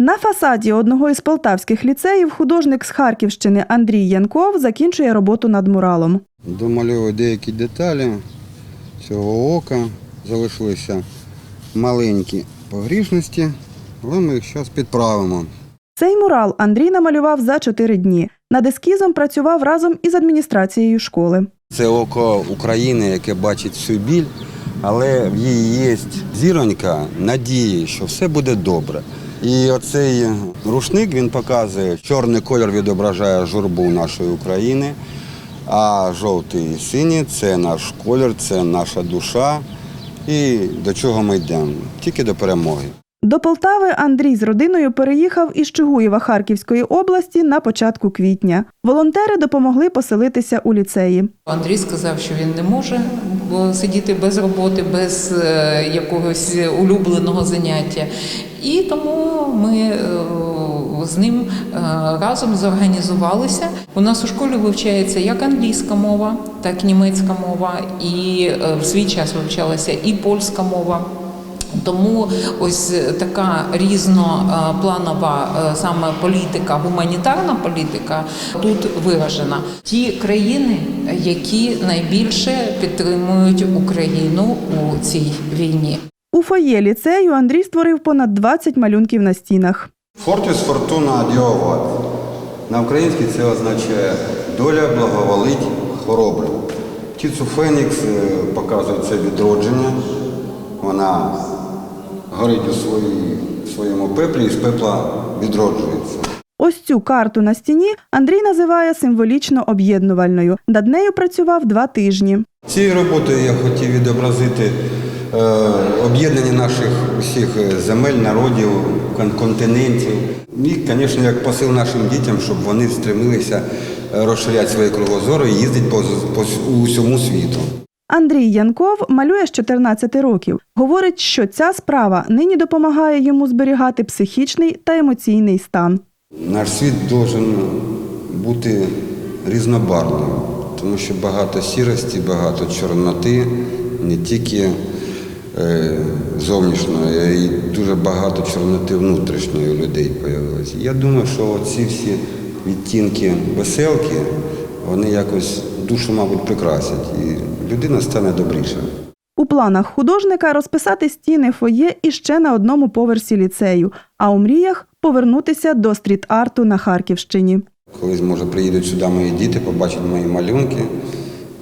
На фасаді одного із полтавських ліцеїв художник з Харківщини Андрій Янков закінчує роботу над муралом. Домальовую деякі деталі цього ока. Залишилися маленькі погрішності, але ми їх зараз підправимо. Цей мурал Андрій намалював за чотири дні. Над ескізом працював разом із адміністрацією школи. Це око України, яке бачить всю біль, але в її є зіронька надії, що все буде добре. І оцей рушник він показує, чорний колір відображає журбу нашої України, а жовтий і синій це наш колір, це наша душа. І до чого ми йдемо? Тільки до перемоги. До Полтави Андрій з родиною переїхав із Чигуєва Харківської області на початку квітня. Волонтери допомогли поселитися у ліцеї. Андрій сказав, що він не може сидіти без роботи, без е, якогось улюбленого заняття. І тому ми е, з ним е, разом зорганізувалися. У нас у школі вивчається як англійська мова, так і німецька мова, і в свій час вивчалася і польська мова. Тому ось така різнопланова е, саме політика, гуманітарна політика тут виражена. Ті країни, які найбільше підтримують Україну у цій війні. У фоє ліцею Андрій створив понад 20 малюнків на стінах. Фортіс фортуна діоват. На українській це означає доля благоволить хоробрим. Птицю Фенікс е, показує це відродження. Вона горить у своїй, своєму пеплі і з пепла відроджується. Ось цю карту на стіні Андрій називає символічно об'єднувальною. Над нею працював два тижні. Цією роботою я хотів відобразити е, об'єднання наших усіх земель, народів, кон- континентів. І, звісно, як посил нашим дітям, щоб вони стремилися е, розширяти свої кругозори і їздити по, по усьому світу. Андрій Янков малює з 14 років. Говорить, що ця справа нині допомагає йому зберігати психічний та емоційний стан. Наш світ должен бути різнобарвним, тому що багато сірості, багато чорноти, не тільки е, зовнішньої, а й дуже багато чорноти внутрішньої людей з'явилося. Я думаю, що ці всі відтінки веселки, вони якось душу, мабуть, прикрасять, і людина стане добріша. У планах художника розписати стіни фоє іще на одному поверсі ліцею, а у мріях повернутися до стріт-арту на Харківщині. Колись, може, приїдуть сюди мої діти, побачать мої малюнки,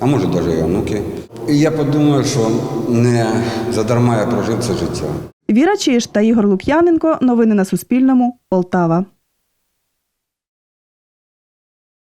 а може навіть і онуки. І я подумаю, що не задарма я прожив це життя. Віра Чиш та Ігор Лук'яненко. Новини на Суспільному. Полтава.